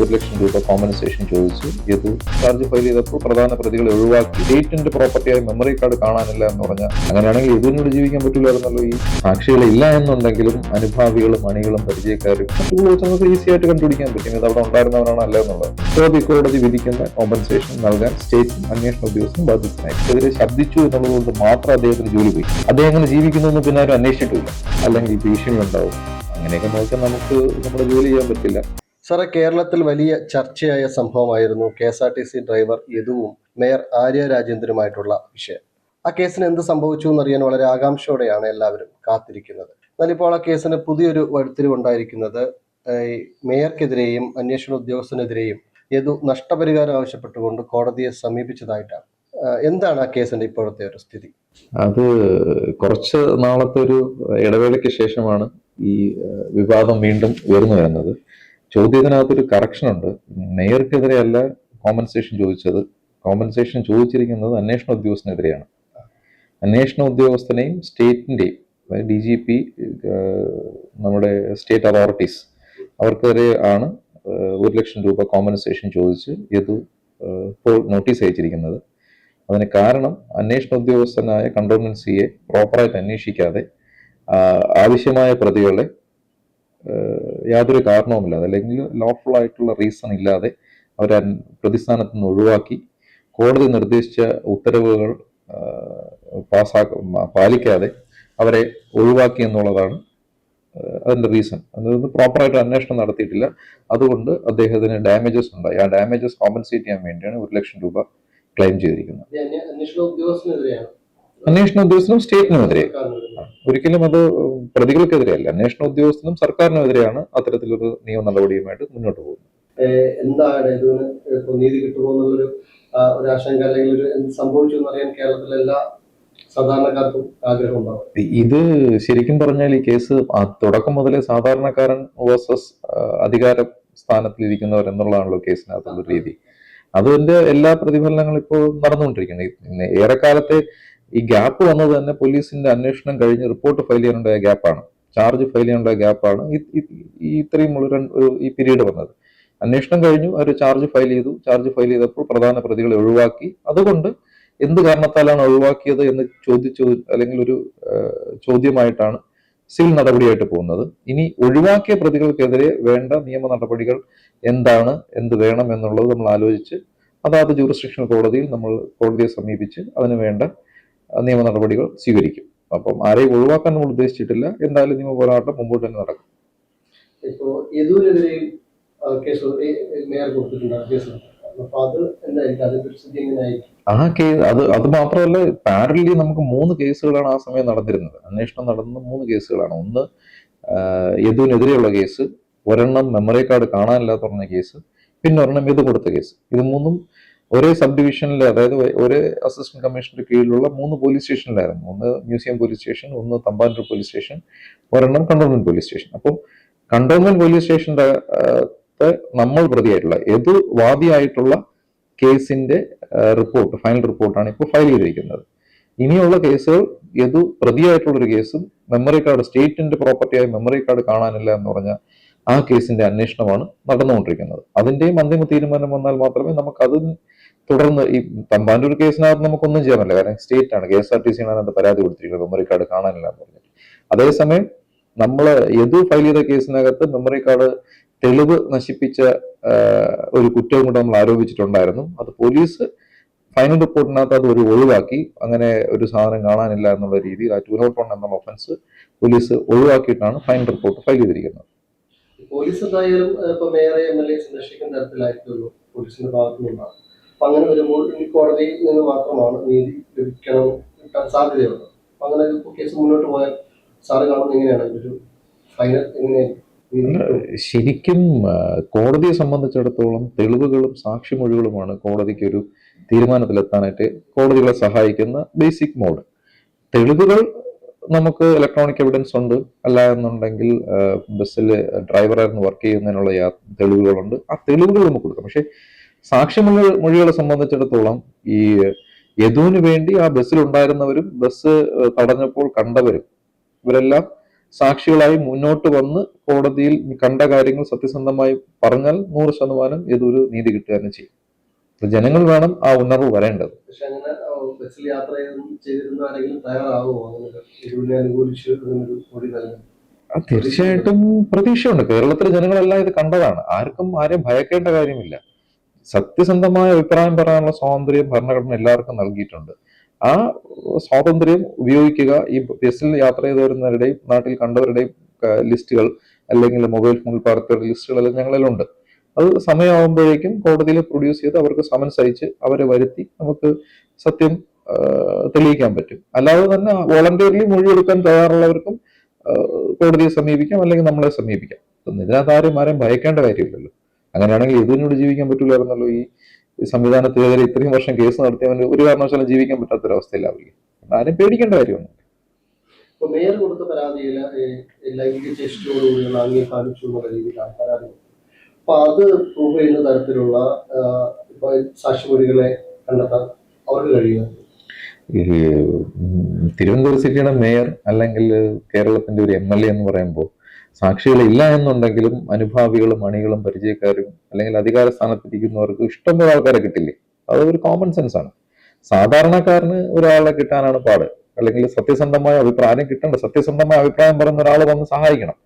ഒരു ലക്ഷം രൂപ കോമ്പൻസേഷൻ ചോദിച്ചു. ഇത് ചാർജ് ഫയൽ ചെയ്തപ്പോൾ പ്രധാന പ്രതികളെ ഒഴിവാക്കി. സ്റ്റേറ്റിന്റെ പ്രോപ്പർട്ടിയായി മെമ്മറി കാർഡ് കാണാനില്ല എന്ന് പറഞ്ഞാൽ അങ്ങനെയാണെങ്കിൽ ഇതിനോട് ജീവിക്കാൻ പറ്റില്ലായിരുന്നല്ലോ ഈ സാക്ഷികൾ ഇല്ല എന്നുണ്ടെങ്കിലും അനുഭാവികളും അണികളും പരിചയക്കാരും നമുക്ക് ഈസി ആയിട്ട് കണ്ടുപിടിക്കാൻ പറ്റും. ഇത് അവിടെ ഉണ്ടായിരുന്നവരാണ് അല്ല എന്നുള്ളത്. ചോദ്യ കോടതി വിധിക്കുന്ന കോമ്പൻസേഷൻ നൽകാൻ സ്റ്റേറ്റ് അന്വേഷണ ഉദ്യോഗസ്ഥരും ബാധ്യസ്ഥനായി എതിരെ ശബ്ദിച്ചു എന്നുള്ളത് കൊണ്ട് മാത്രം അദ്ദേഹത്തിന് ജോലി പോയി. അദ്ദേഹം എങ്ങനെ ജീവിക്കുന്നു എന്ന് പിന്നെ ആരും അന്വേഷിച്ചിട്ടില്ല. അല്ലെങ്കിൽ ഭീഷണി ഉണ്ടാവും. അങ്ങനെയൊക്കെ നോക്കിയാൽ നമുക്ക് നമ്മുടെ ജോലി ചെയ്യാൻ പറ്റില്ല. സാറേ കേരളത്തിൽ വലിയ ചർച്ചയായ സംഭവമായിരുന്നു K S R T C driver യദുവും mayor Arya രാജേന്ദ്രനുമായിട്ടുള്ള വിഷയം. ആ കേസിന് എന്ത് സംഭവിച്ചു എന്നറിയാൻ വളരെ ആകാംക്ഷയോടെയാണ് എല്ലാവരും കാത്തിരിക്കുന്നത്. എന്നാൽ ഇപ്പോൾ ആ കേസിന് പുതിയൊരു വഴിത്തിരിവുണ്ടായിരിക്കുന്നത് മേയർക്കെതിരെയും അന്വേഷണ ഉദ്യോഗസ്ഥനെതിരെയും യദു നഷ്ടപരിഹാരം ആവശ്യപ്പെട്ടുകൊണ്ട് കോടതിയെ സമീപിച്ചതായിട്ടാണ്. എന്താണ് ആ കേസിന്റെ ഇപ്പോഴത്തെ ഒരു സ്ഥിതി? അത് കുറച്ച് നാളത്തെ ഒരു ഇടവേളയ്ക്ക് ശേഷമാണ് ഈ വിവാദം വീണ്ടും ഉയർന്നു വരുന്നത്. ചോദ്യത്തിനകത്തൊരു കറക്ഷൻ ഉണ്ട് മേയർക്കെതിരെ അല്ല കോമ്പൻസേഷൻ ചോദിച്ചത്. കോമ്പൻസേഷൻ ചോദിച്ചിരിക്കുന്നത് അന്വേഷണ ഉദ്യോഗസ്ഥനെതിരെയാണ്. അന്വേഷണ ഉദ്യോഗസ്ഥനെയും സ്റ്റേറ്റിന്റെയും അതായത് ഡി ജി പി നമ്മുടെ സ്റ്റേറ്റ് അതോറിറ്റീസ് അവർക്കെതിരെ ആണ് ഒരു ലക്ഷം രൂപ കോമ്പൻസേഷൻ ചോദിച്ച് ഇത് ഇപ്പോൾ നോട്ടീസ് അയച്ചിരിക്കുന്നത്. അതിന് കാരണം അന്വേഷണ ഉദ്യോഗസ്ഥനായ കണ്ടോൺമെന്റ് സിയെ പ്രോപ്പറായിട്ട് അന്വേഷിക്കാതെ ആവശ്യമായ പ്രതികളെ യാതൊരു കാരണവുമില്ലാതെ അല്ലെങ്കിൽ ലോഫുൾ ആയിട്ടുള്ള റീസൺ ഇല്ലാതെ അവരെ പ്രതിസ്ഥാനത്ത് നിന്ന് ഒഴിവാക്കി കോടതി നിർദ്ദേശിച്ച ഉത്തരവുകൾ പാസ്സാക്ക പാലിക്കാതെ അവരെ ഒഴിവാക്കി എന്നുള്ളതാണ് അതിന്റെ റീസൺ അതായത് പ്രോപ്പറായിട്ട് അന്വേഷണം നടത്തിയിട്ടില്ല. അതുകൊണ്ട് അദ്ദേഹത്തിന് ഡാമേജസ് ഉണ്ടായി. ആ ഡാമേജസ് കോമ്പൻസേറ്റ് ചെയ്യാൻ വേണ്ടിയാണ് ഒരു ലക്ഷം രൂപ ക്ലെയിം ചെയ്തിരിക്കുന്നത്. അന്വേഷണ ഉദ്യോഗസ്ഥനും സ്റ്റേറ്റിനും ഉദ്യോഗസ്ഥനും സ്റ്റേറ്റിനുമെതിരെ. ഒരിക്കലും അത് പ്രതികൾക്കെതിരെയല്ല. അന്വേഷണ ഉദ്യോഗസ്ഥനും സർക്കാരിനുമെതിരെയാണ് അത്തരത്തിലൊരു നിയമ നടപടിയുമായിട്ട് മുന്നോട്ട് പോകുന്നത്. എന്താണ് ഇതിന് നീതി കിട്ടുമോ എന്നുള്ളൊരു ഒരു ആശങ്ക അല്ലെങ്കിൽ ഒരു സംഭവിച്ചു എന്നറിയാൻ കേരളത്തിലെ എല്ലാ സാധാരണക്കാർക്കും ആഗ്രഹം ഉണ്ടാവും ഇത് ശരിക്കും പറഞ്ഞാൽ ഈ കേസ് തുടക്കം മുതലേ സാധാരണക്കാരൻ വേഴ്സസ് അധികാര സ്ഥാനത്തിലിരിക്കുന്നവർ എന്നുള്ളതാണല്ലോ കേസിനകത്തുള്ള രീതി. അതിന്റെ എല്ലാ പ്രതിഫലനങ്ങളും ഇപ്പോൾ നടന്നുകൊണ്ടിരിക്കുന്നത് ഏറെക്കാലത്തെ ഈ ഗ്യാപ്പ് വന്നത് തന്നെ പോലീസിന്റെ അന്വേഷണം കഴിഞ്ഞ് റിപ്പോർട്ട് ഫയൽ ചെയ്യാനുണ്ടായ ഗ്യാപ്പാണ് ചാർജ് ഫയൽ ചെയ്യാനുണ്ടായ ഗ്യാപ്പാണ് ഈ ഇത്രയും ഒരു ഈ പീരീഡ് വന്നത്. അന്വേഷണം കഴിഞ്ഞു അവർ ചാർജ് ഫയൽ ചെയ്തു. ചാർജ് ഫയൽ ചെയ്തപ്പോൾ പ്രധാന പ്രതികളെ ഒഴിവാക്കി. അതുകൊണ്ട് എന്ത് കാരണത്താലാണ് ഒഴിവാക്കിയത് എന്ന് ചോദിച്ചു അല്ലെങ്കിൽ ഒരു ചോദ്യമായിട്ടാണ് സിവിൽ നടപടിയായിട്ട് പോകുന്നത്. ഇനി ഒഴിവാക്കിയ പ്രതികൾക്കെതിരെ വേണ്ട നിയമ നടപടികൾ എന്താണ് എന്ത് വേണം എന്നുള്ളത് നമ്മൾ ആലോചിച്ച് അതാത് ജൂറിസ്ട്രിക്ഷൻ കോടതിയിൽ നമ്മൾ കോടതിയെ സമീപിച്ച് അതിന് വേണ്ട നിയമ നടപടികൾ സ്വീകരിക്കും. അപ്പം ആരെയും ഒഴിവാക്കാൻ നമ്മൾ ഉദ്ദേശിച്ചിട്ടില്ല. എന്തായാലും നിയമ പോരാട്ടം മുമ്പോട്ട് തന്നെ നടക്കും. കേസ് മേയർ കൊടുത്തിട്ടുണ്ട് ആ കേസ് അത് അത് മാത്രമല്ല പാരലി നമുക്ക് മൂന്ന് കേസുകളാണ് ആ സമയം നടന്നിരുന്നത്. അന്വേഷണം നടന്ന മൂന്ന് കേസുകളാണ്. ഒന്ന് യദുവിനെതിരെയുള്ള കേസ് ഒരെണ്ണം മെമ്മറി കാർഡ് കാണാനില്ലാത്ത പറഞ്ഞ കേസ് പിന്നെ ഒരെണ്ണം യദു കൊടുത്ത കേസ്. ഇത് മൂന്നും ഒരേ സബ് ഡിവിഷനിൽ അതായത് ഒരേ അസിസ്റ്റന്റ് കമ്മീഷണർ കീഴിലുള്ള മൂന്ന് പോലീസ് സ്റ്റേഷനിലായിരുന്നു. ഒന്ന് മ്യൂസിയം പോലീസ് സ്റ്റേഷൻ ഒന്ന് തമ്പാനൂർ പോലീസ് സ്റ്റേഷൻ ഒരെണ്ണം കണ്ടോൺമെന്റ് പോലീസ് സ്റ്റേഷൻ. അപ്പോൾ കണ്ടോൺമെന്റ് പോലീസ് സ്റ്റേഷന്റെ നമ്മൾ പ്രതിയായിട്ടുള്ള ഏത് വാദിയായിട്ടുള്ള കേസിന്റെ റിപ്പോർട്ട് ഫൈനൽ റിപ്പോർട്ടാണ് ഇപ്പോൾ ഫയൽ ചെയ്തിരിക്കുന്നത്. ഇനിയുള്ള കേസുകൾ ഏതു പ്രതിയായിട്ടുള്ള ഒരു കേസും മെമ്മറി കാർഡ് സ്റ്റേറ്റിന്റെ പ്രോപ്പർട്ടിയായ മെമ്മറി കാർഡ് കാണാനില്ല എന്ന് പറഞ്ഞ ആ കേസിന്റെ അന്വേഷണമാണ് നടന്നുകൊണ്ടിരിക്കുന്നത്. അതിന്റെയും അന്തിമ തീരുമാനം വന്നാൽ മാത്രമേ നമുക്ക് അത് തുടർന്ന് ഈ തമ്പാനൂർ കേസിനകത്ത് നമുക്കൊന്നും ചെയ്യാൻ പറ്റില്ല കാരണം സ്റ്റേറ്റ് ആണ് K S R T C ആണ് അതിനകത്ത് പരാതി കൊടുത്തിരിക്കുന്നത്. മെമ്മറി കാർഡ് കാണാനില്ല എന്ന് പറഞ്ഞിട്ട്. അതേസമയം നമ്മൾ യദു ഫയൽ ചെയ്ത കേസിനകത്ത് മെമ്മറി കാർഡ് തെളിവ് നശിപ്പിച്ച ഒരു കുറ്റവും കൂടെ നമ്മൾ ആരോപിച്ചിട്ടുണ്ടായിരുന്നു. അത് പോലീസ് ഫൈനൽ റിപ്പോർട്ടിനകത്ത് അത് ഒരു ഒഴിവാക്കി. അങ്ങനെ ഒരു സാധനം കാണാനില്ല എന്നുള്ള രീതിയിൽ ആ ടു നോട്ട് വൺ എന്നുള്ള ഒഫൻസ് പോലീസ് ഒഴിവാക്കിയിട്ടാണ് ഫൈനൽ റിപ്പോർട്ട് ഫയൽ ചെയ്തിരിക്കുന്നത്. പോലീസ് എന്തായാലും ഇപ്പൊ മേയറെ എം എൽ എ സംരക്ഷിക്കുന്ന തരത്തിലായിരിക്കുമല്ലോ പോലീസിന്റെ ഭാഗത്തു നിന്നാണ് അപ്പൊ അങ്ങനെ വരുമ്പോൾ ഈ കോടതിയിൽ നിന്ന് മാത്രമാണ് നീതി ലഭിക്കണം കിട്ടാൻ സാധ്യതയുള്ളത്. അപ്പൊ അങ്ങനെ കേസ് മുന്നോട്ട് പോയാൽ സാറ് കാണുന്നത് എങ്ങനെയാണ്? ഒരു ഫൈനൽ എങ്ങനെയായിരിക്കും? ശരിക്കും കോടതിയെ സംബന്ധിച്ചിടത്തോളം തെളിവുകളും സാക്ഷിമൊഴികളുമാണ് കോടതിക്ക് ഒരു തീരുമാനത്തിലെത്താനായിട്ട് കോടതികളെ സഹായിക്കുന്ന ബേസിക് മോഡ്. തെളിവുകൾ നമുക്ക് ഇലക്ട്രോണിക് എവിഡൻസ് ഉണ്ട്. അല്ല എന്നുണ്ടെങ്കിൽ ബസ്സിൽ ഡ്രൈവറായിരുന്നു വർക്ക് ചെയ്യുന്നതിനുള്ള തെളിവുകളുണ്ട്. ആ തെളിവുകൾ നമുക്ക് കൊടുക്കാം. പക്ഷെ സാക്ഷിമൊഴി മൊഴികളെ സംബന്ധിച്ചിടത്തോളം ഈ യദുവിന് വേണ്ടി ആ ബസ്സിൽ ഉണ്ടായിരുന്നവരും ബസ് തടഞ്ഞപ്പോൾ കണ്ടവരും ഇവരെല്ലാം സാക്ഷികളായി മുന്നോട്ട് വന്ന് കോടതിയിൽ കണ്ട കാര്യങ്ങൾ സത്യസന്ധമായി പറഞ്ഞാൽ നൂറ് ശതമാനം ഏതൊരു നീതി കിട്ടുക തന്നെ ചെയ്യും ജനങ്ങൾ വേണം ആ ഉണർവ് വരേണ്ടത്. ബസ്സിൽ യാത്ര ചെയ്ത് ചെയ്തിരുന്ന ആരെങ്കിലും തയ്യാറാവുമോ? അങ്ങനെ അനുകൂലിച്ച് ഒരു നൽകാൻ ആ, തീർച്ചയായിട്ടും പ്രതീക്ഷയുണ്ട്. കേരളത്തിലെ ജനങ്ങളെല്ലാം ഇത് കണ്ടതാണ്. ആർക്കും ആരെയും ഭയക്കേണ്ട കാര്യമില്ല. സത്യസന്ധമായ അഭിപ്രായം പറയാനുള്ള സ്വാതന്ത്ര്യം ഭരണഘടന എല്ലാവർക്കും നൽകിയിട്ടുണ്ട്. ആ സ്വാതന്ത്ര്യം ഉപയോഗിക്കുക ഈ ബസ്സിൽ യാത്ര ചെയ്ത് വരുന്നവരുടെയും നാട്ടിൽ കണ്ടവരുടെയും ലിസ്റ്റുകൾ അല്ലെങ്കിൽ മൊബൈൽ ഫോണിൽ പകർത്തിയ ലിസ്റ്റുകളെല്ലാം ഞങ്ങളിലുണ്ട്. അത് സമയമാകുമ്പോഴേക്കും കോടതിയിൽ പ്രൊഡ്യൂസ് ചെയ്ത് അവർക്ക് സമൻസ് അയച്ച് അവരെ വരുത്തി നമുക്ക് സത്യം തെളിയിക്കാൻ പറ്റും. അല്ലാതെ തന്നെ വോളണ്ടിയർലി മൊഴിയെടുക്കാൻ തയ്യാറുള്ളവർക്കും കോടതിയെ സമീപിക്കാം അല്ലെങ്കിൽ നമ്മളെ സമീപിക്കാം. ഇതിനകത്ത് ആരും ആരെയും ഭയക്കേണ്ട കാര്യമില്ലല്ലോ. അങ്ങനെയാണെങ്കിൽ ഇതിനോട് ജീവിക്കാൻ പറ്റൂലായിരുന്നല്ലോ ഈ സംവിധാനത്തിനെതിരെ ഇത്രയും വർഷം കേസ് നടത്തിയവന് ഒരു കാരണവശാലും ജീവിക്കാൻ പറ്റാത്തൊരവസ്ഥയിലാവില്ല ആരും പേടിക്കേണ്ട കാര്യമൊന്നും മേയർ കൊടുത്ത പരാതിയിൽ ലൈംഗിക ചേഷ്ടയോടുകൂടിയുള്ള അംഗീകാരം എന്നുള്ള രീതിയിലാണ് പരാതി അപ്പൊ അത് പ്രൂവ് ചെയ്യുന്ന തരത്തിലുള്ള സാക്ഷിമൊഴികളെ കണ്ടെത്താൻ അവർക്ക് കഴിയുക തിരുവനന്തപുരം സിറ്റിയുടെ മേയർ അല്ലെങ്കിൽ കേരളത്തിന്റെ ഒരു എം എൽ എ എന്ന് പറയുമ്പോൾ സാക്ഷികളില്ല എന്നുണ്ടെങ്കിലും അനുഭാവികളും അണികളും പരിചയക്കാരും അല്ലെങ്കിൽ അധികാര സ്ഥാനത്തിരിക്കുന്നവർക്ക് ഇഷ്ടംപോലെ ആൾക്കാരെ കിട്ടില്ലേ? അത് ഒരു കോമൺ സെൻസ് ആണ്. സാധാരണക്കാരന് ഒരാളെ കിട്ടാനാണ് പാട്. അല്ലെങ്കിൽ സത്യസന്ധമായ അഭിപ്രായം കിട്ടണ്ട സത്യസന്ധമായ അഭിപ്രായം പറയുന്ന ഒരാൾ വന്ന് സഹായിക്കണം.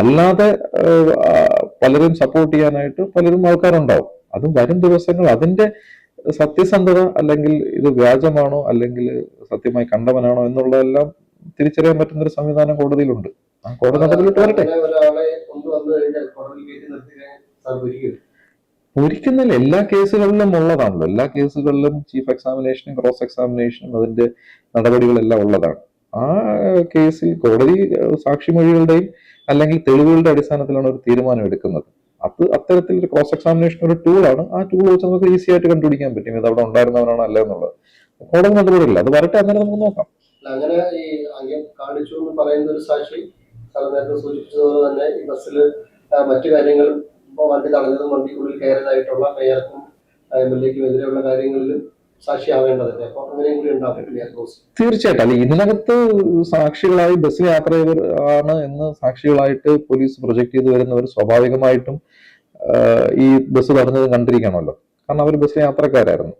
അല്ലാതെ പലരും സപ്പോർട്ട് ചെയ്യാനായിട്ട് പലരും ആൾക്കാരുണ്ടാവും. അതും വരും ദിവസങ്ങൾ. അതിന്റെ സത്യസന്ധത അല്ലെങ്കിൽ ഇത് വ്യാജമാണോ അല്ലെങ്കിൽ സത്യമായി കണ്ടവനാണോ എന്നുള്ളതെല്ലാം തിരിച്ചറിയാൻ പറ്റുന്ന ഒരു സംവിധാനം കോടതിയിലുണ്ട്. ആ കോടതി നടപടിയിട്ട് വരട്ടെ. ഒരിക്കുന്നില്ല എല്ലാ കേസുകളിലും ഉള്ളതാണല്ലോ. എല്ലാ കേസുകളിലും ചീഫ് എക്സാമിനേഷനും ക്രോസ് എക്സാമിനേഷനും അതിന്റെ നടപടികളെല്ലാം ഉള്ളതാണ്. ആ കേസിൽ കോടതി സാക്ഷിമൊഴികളുടെയും അല്ലെങ്കിൽ തെളിവുകളുടെ അടിസ്ഥാനത്തിലാണ് ഒരു തീരുമാനം എടുക്കുന്നത്. അത് അത്തരത്തിൽ ഒരു ക്രോസ് എക്സാമിനേഷൻ ഒരു ടൂളാണ് ആ ടൂൾ വെച്ച് നമുക്ക് ഈസി ആയിട്ട് കണ്ടുപിടിക്കാൻ പറ്റും. ഇത് അവിടെ ഉണ്ടായിരുന്നവരാണോ അല്ല എന്നുള്ളത് കോടതി നടപടികളില്ല. അത് വരട്ടെ അങ്ങനെ നമുക്ക് നോക്കാം. അങ്ങനെ ഈ കാണിച്ചു എന്ന് പറയുന്ന ഒരു സാക്ഷി നേരത്തെ സൂചിപ്പിച്ചതുപോലെ തന്നെ ഈ ബസ്സിൽ മറ്റു കാര്യങ്ങളും വണ്ടി തടഞ്ഞതും വണ്ടിക്കുള്ളിൽ കയറിയതായിട്ടുള്ള മേയർക്കും എം എൽ എക്കും എതിരെയുള്ള കാര്യങ്ങളിലും തീർച്ചയായിട്ടും. അല്ലെ ഇതിനകത്ത് സാക്ഷികളായി ബസ് യാത്ര ചെയ്തവർ ആണ് എന്ന് സാക്ഷികളായിട്ട് പോലീസ് പ്രൊജക്ട് ചെയ്ത് വരുന്നവർ സ്വാഭാവികമായിട്ടും ഈ ബസ് തടഞ്ഞത് കണ്ടിരിക്കണമല്ലോ. കാരണം അവർ ബസ് യാത്രക്കാരായിരുന്നു.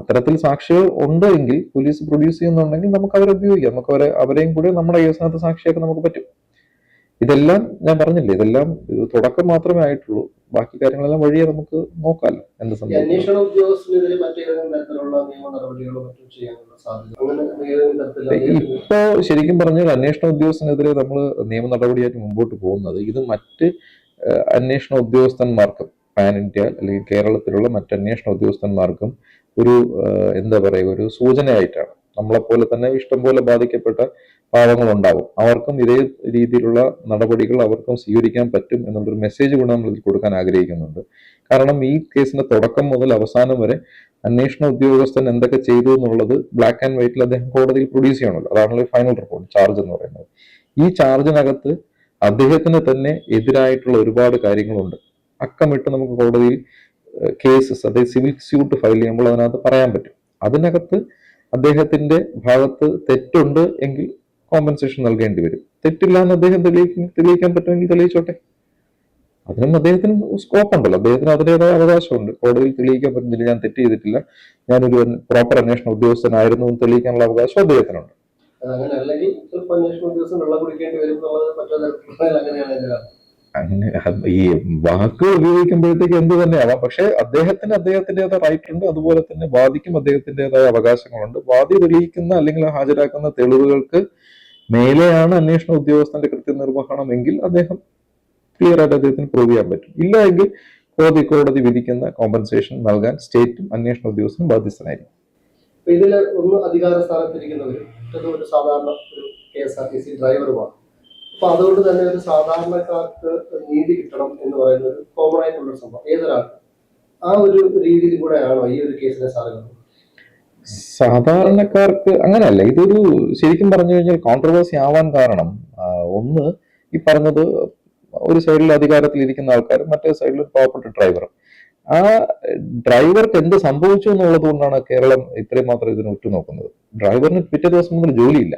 അത്തരത്തിൽ സാക്ഷികൾ ഉണ്ട് എങ്കിൽ പോലീസ് പ്രൊഡ്യൂസ് ചെയ്യുന്നുണ്ടെങ്കിൽ നമുക്ക് അവരെ ഉപയോഗിക്കാം. നമുക്ക് അവരെ അവരെയും കൂടി നമ്മുടെ കേസിനകത്ത് സാക്ഷിയാക്കാൻ നമുക്ക് പറ്റും. ഇതെല്ലാം ഞാൻ പറഞ്ഞില്ലേ ഇതെല്ലാം തുടക്കം മാത്രമേ ആയിട്ടുള്ളൂ. ബാക്കി കാര്യങ്ങളെല്ലാം വഴിയെ നമുക്ക് നോക്കാമല്ലോ എന്ത് സംഭവിക്കും ഇപ്പോ ശരിക്കും പറഞ്ഞാൽ അന്വേഷണ ഉദ്യോഗസ്ഥനെതിരെ നമ്മൾ നിയമ നടപടിയായിട്ട് മുമ്പോട്ട് പോകുന്നത് ഇത് മറ്റ് അന്വേഷണ ഉദ്യോഗസ്ഥന്മാർക്കും പാൻ ഇന്ത്യ അല്ലെങ്കിൽ കേരളത്തിലുള്ള മറ്റ് അന്വേഷണ ഉദ്യോഗസ്ഥന്മാർക്കും ഒരു എന്താ പറയുക ഒരു സൂചനയായിട്ടാണ്. നമ്മളെപ്പോലെ തന്നെ ഇഷ്ടംപോലെ ബാധിക്കപ്പെട്ട പാവങ്ങളുണ്ടാവും. അവർക്കും ഇതേ രീതിയിലുള്ള നടപടികൾ അവർക്കും സ്വീകരിക്കാൻ പറ്റും എന്നുള്ളൊരു മെസ്സേജ് കൂടെ നമ്മൾ ഇതിൽ കൊടുക്കാൻ ആഗ്രഹിക്കുന്നുണ്ട്. കാരണം ഈ കേസിന്റെ തുടക്കം മുതൽ അവസാനം വരെ അന്വേഷണ ഉദ്യോഗസ്ഥൻ എന്തൊക്കെ ചെയ്തു എന്നുള്ളത് ബ്ലാക്ക് ആൻഡ് വൈറ്റിൽ അദ്ദേഹം കോടതിയിൽ പ്രൊഡ്യൂസ് ചെയ്യണമല്ലോ. അതാണല്ലോ ഫൈനൽ റിപ്പോർട്ട് ചാർജ് എന്ന് പറയുന്നത്. ഈ ചാർജിനകത്ത് അദ്ദേഹത്തിന് തന്നെ എതിരായിട്ടുള്ള ഒരുപാട് കാര്യങ്ങളുണ്ട്. അക്കമിട്ട് നമുക്ക് കോടതിയിൽ കേസസ് അതായത് സിവിൽ സ്യൂട്ട് ഫയൽ ചെയ്യുമ്പോൾ അതിനകത്ത് പറയാൻ പറ്റും. അതിനകത്ത് അദ്ദേഹത്തിന്റെ ഭാഗത്ത് തെറ്റുണ്ട് എങ്കിൽ കോമ്പൻസേഷൻ നൽകേണ്ടി വരും. തെറ്റില്ല എന്ന് അദ്ദേഹം തെളിയിക്കാൻ പറ്റുമെങ്കിൽ തെളിയിച്ചോട്ടെ. അതിനും അദ്ദേഹത്തിന് സ്കോപ്പ് ഉണ്ടല്ലോ. അദ്ദേഹത്തിന് അതിന്റെതായ അവകാശമുണ്ട്. കോടതിയിൽ തെളിയിക്കാൻ പറ്റുന്നില്ല ഞാൻ തെറ്റ് ചെയ്തിട്ടില്ല. ഞാനൊരു പ്രോപ്പർ അന്വേഷണ ഉദ്യോഗസ്ഥനായിരുന്നു എന്ന് തെളിയിക്കാനുള്ള അവകാശം അദ്ദേഹത്തിനുണ്ട്. അങ്ങനെ അല്ലെങ്കിൽ ഉദ്യോഗസ്ഥൻ വെള്ളം കുടിക്കേണ്ടി വരും അങ്ങനെ ഈ വാക്കുകൾ ഉപയോഗിക്കുമ്പോഴത്തേക്ക് എന്ത് തന്നെയാവാം. പക്ഷെ അദ്ദേഹത്തിന് അദ്ദേഹത്തിന്റെതായ റൈറ്റ് ഉണ്ട്. അതുപോലെ തന്നെ വാദിക്കും അദ്ദേഹത്തിന്റെതായ അവകാശങ്ങളുണ്ട്. വാദി തെളിയിക്കുന്ന അല്ലെങ്കിൽ ഹാജരാക്കുന്ന തെളിവുകൾക്ക് മേലെയാണ് അന്വേഷണ ഉദ്യോഗസ്ഥന്റെ കൃത്യനിർവഹണം എങ്കിൽ അദ്ദേഹം ക്ലിയർ ആയിട്ട് അദ്ദേഹത്തിന് പ്രൂവ് ചെയ്യാൻ പറ്റും. ഇല്ല എങ്കിൽ കോടതി കോടതി വിധിക്കുന്ന കോമ്പൻസേഷൻ നൽകാൻ സ്റ്റേറ്റും അന്വേഷണ ഉദ്യോഗസ്ഥനും ബാധ്യസ്ഥനായിരിക്കും. ഇതിൽ ഒന്ന് അധികാര ഒരു സാധാരണ ഒരു K S R T C ഡ്രൈവറുമാണ് അപ്പൊ അതുകൊണ്ട് തന്നെ ഒരു സാധാരണക്കാർക്ക് നീതി കിട്ടണം എന്ന് പറയുന്ന ഒരു കോമൺ ആയിട്ടുള്ള സംഭവം. ഏതൊരാൾക്ക്. ആ ഒരു രീതിയിൽ കൂടെയാണോ ഈ ഒരു കേസിനെ സാധനം സാധാരണക്കാർക്ക് അങ്ങനെയല്ല. ഇതൊരു ശരിക്കും പറഞ്ഞു കഴിഞ്ഞാൽ കോൺട്രവേഴ്സി ആവാൻ കാരണം ഒന്ന് ഈ പറഞ്ഞത് ഒരു സൈഡിൽ അധികാരത്തിൽ ഇരിക്കുന്ന ആൾക്കാരും മറ്റേ സൈഡിൽ ഒരു പാവപ്പെട്ട ഡ്രൈവറും ആ ഡ്രൈവർക്ക് എന്ത് സംഭവിച്ചു എന്നുള്ളത് കൊണ്ടാണ് കേരളം ഇത്രയും മാത്രം ഇതിനെ ഉറ്റുനോക്കുന്നത്? ഡ്രൈവറിന് പിറ്റേ ദിവസം മുതൽ ജോലിയില്ല.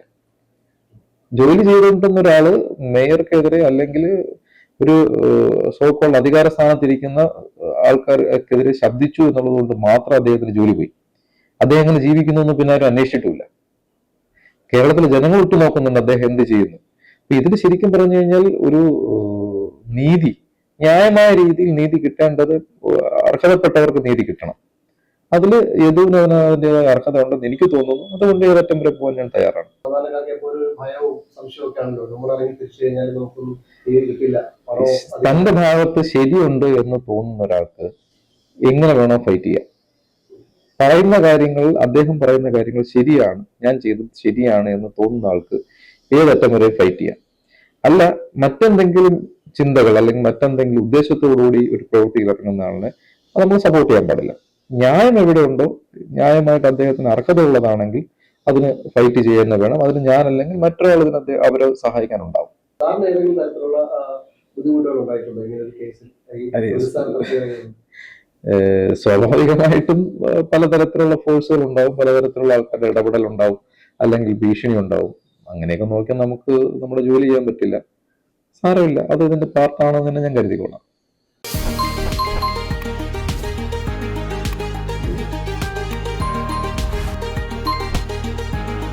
ജോലി ചെയ്തുകൊണ്ടിരുന്ന ഒരാൾ മേയർക്കെതിരെ അല്ലെങ്കിൽ ഒരു സോക്കോൾ അധികാര സ്ഥാനത്തിരിക്കുന്ന ആൾക്കാർക്കെതിരെ ശബ്ദിച്ചു എന്നുള്ളത് കൊണ്ട് മാത്രം അദ്ദേഹത്തിന് ജോലി പോയി. അദ്ദേഹം എങ്ങനെ ജീവിക്കുന്നു എന്ന് പിന്നെ ആരും അന്വേഷിച്ചിട്ടില്ല കേരളത്തിലെ ജനങ്ങൾ ഉറ്റുനോക്കുന്നുണ്ട് അദ്ദേഹം എന്ത് ചെയ്യുന്നു. അപ്പൊ ഇതിന് ശരിക്കും പറഞ്ഞു കഴിഞ്ഞാൽ ഒരു നീതി ന്യായമായ രീതിയിൽ നീതി കിട്ടേണ്ടത് അർഹതപ്പെട്ടവർക്ക് നീതി കിട്ടണം. അതിൽ യദുവിന് അതിന് അർഹത ഉണ്ടെന്ന് എനിക്ക് തോന്നുന്നു. അതുകൊണ്ട് ഏതറ്റം വരെ പോകാൻ ഞാൻ തയ്യാറാണ്. തന്റെ ഭാഗത്ത് ശരിയുണ്ട് എന്ന് തോന്നുന്ന ഒരാൾക്ക് എങ്ങനെ വേണോ ഫൈറ്റ് ചെയ്യാം. പറയുന്ന കാര്യങ്ങൾ അദ്ദേഹം പറയുന്ന കാര്യങ്ങൾ ശരിയാണ്. ഞാൻ ചെയ്തത് ശരിയാണ് എന്ന് തോന്നുന്ന ആൾക്ക് ഏതറ്റം വരെ ഫൈറ്റ് ചെയ്യാം. അല്ല മറ്റെന്തെങ്കിലും ചിന്തകൾ അല്ലെങ്കിൽ മറ്റെന്തെങ്കിലും ഉദ്ദേശത്തോടുകൂടി ഒരു പ്രവൃത്തിയിൽ ഇറങ്ങുന്ന ആളിനെ അത് നമ്മൾ സപ്പോർട്ട് ചെയ്യാൻ പാടില്ല. ന്യായം എവിടെയുണ്ടോ ന്യായമായിട്ട് അദ്ദേഹത്തിന് അർഹത ഉള്ളതാണെങ്കിൽ അതിന് ഫൈറ്റ് ചെയ്യുന്ന വേണം. അതിന് ഞാനല്ലെങ്കിൽ മറ്റൊരാൾ ഇതിന് അദ്ദേഹം അവരെ സഹായിക്കാനുണ്ടാവും. സ്വാഭാവികമായിട്ടും പലതരത്തിലുള്ള ഫോഴ്സുകൾ ഉണ്ടാവും. പലതരത്തിലുള്ള ആൾക്കാരുടെ ഇടപെടൽ ഉണ്ടാവും. അല്ലെങ്കിൽ ഭീഷണി ഉണ്ടാവും. അങ്ങനെയൊക്കെ നോക്കിയാൽ നമുക്ക് നമ്മുടെ ജോലി ചെയ്യാൻ പറ്റില്ല. സാരമില്ല. അത് ഇതിന്റെ പാർട്ടാണെന്ന് തന്നെ ഞാൻ കരുതിക്കോളാം.